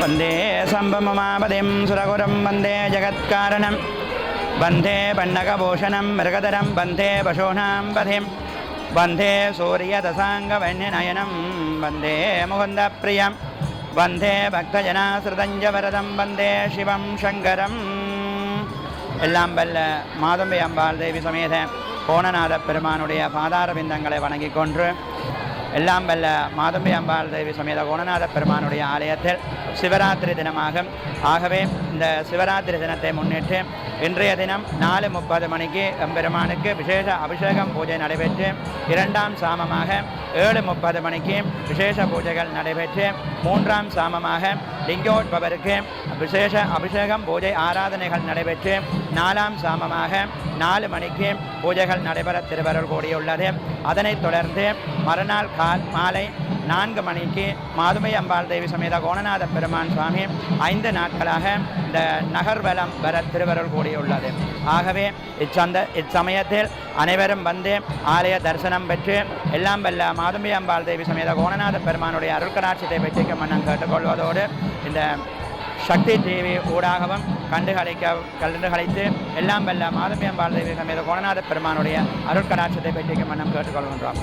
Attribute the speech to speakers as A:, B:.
A: वन्दे सम्भममापदिं सुरगुरं वन्दे जगत्कारणं वन्दे पन्नकभूषणं मृगधरं वन्दे पशूनां पथिं वन्दे सूर्यदशाङ्गवन्यनयनं वन्दे मुकुन्दप्रियं वन्दे भक्तजनाश्रितञ्जवरदं वन्दे शिवं शङ्करम् எல்லாம் வல்ல மாதம்பி அம்பாள் தேவி சமேத கோணநாத பெருமானுடைய பாதார பிந்தங்களை வணங்கிக் கொன்று எல்லாம் வல்ல மாதம்பி அம்பாள் தேவி சமேத கோணநாத பெருமானுடைய ஆலயத்தில் சிவராத்திரி தினமாக ஆகவே இந்த சிவராத்திரி தினத்தை முன்னிட்டு இன்றைய தினம் நாலு முப்பது மணிக்கு எம்பெருமானுக்கு விசேஷ அபிஷேகம் பூஜை நடைபெற்று இரண்டாம் சாமமாக ஏழு முப்பது மணிக்கு விசேஷ பூஜைகள் நடைபெற்று மூன்றாம் சாமமாக லிங்கோட்பவருக்கு விசேஷ அபிஷேகம் பூஜை ஆராதனைகள் நடைபெற்று நாலாம் சாமமாக நாலு மணிக்கு பூஜைகள் நடைபெற திருவருள் கூடியுள்ளது. அதனைத் தொடர்ந்து மறுநாள் கால் மாலை நான்கு மணிக்கு மாதுமை அம்பாள் தேவி சமேத கோணநாத பெருமான் சுவாமி ஐந்து நாட்களாக இந்த நகர்வலம் வர திருவருள் கூடியுள்ளது. ஆகவே இச்சந்த இச்சமயத்தில் அனைவரும் வந்து ஆலய தரிசனம் பெற்று எல்லாம் வல்ல மாதுமை அம்பாள் தேவி சமேத கோணநாத பெருமானுடைய அருள்கடாட்சியத்தை பெற்றிக்கும் மன்னன் கேட்டுக்கொள்வதோடு இந்த சக்தி டிவி ஊடாகவும் கண்டுகளிக்க கண்டுகளித்து எல்லாம் வெல்ல மாதம்பியம்பாள் தேவி சமேத கோணநாத பெருமானுடைய அருட்கடாட்சத்தை பெற்றிக்கும் மன்னம் கேட்டுக்கொள்கின்றோம்.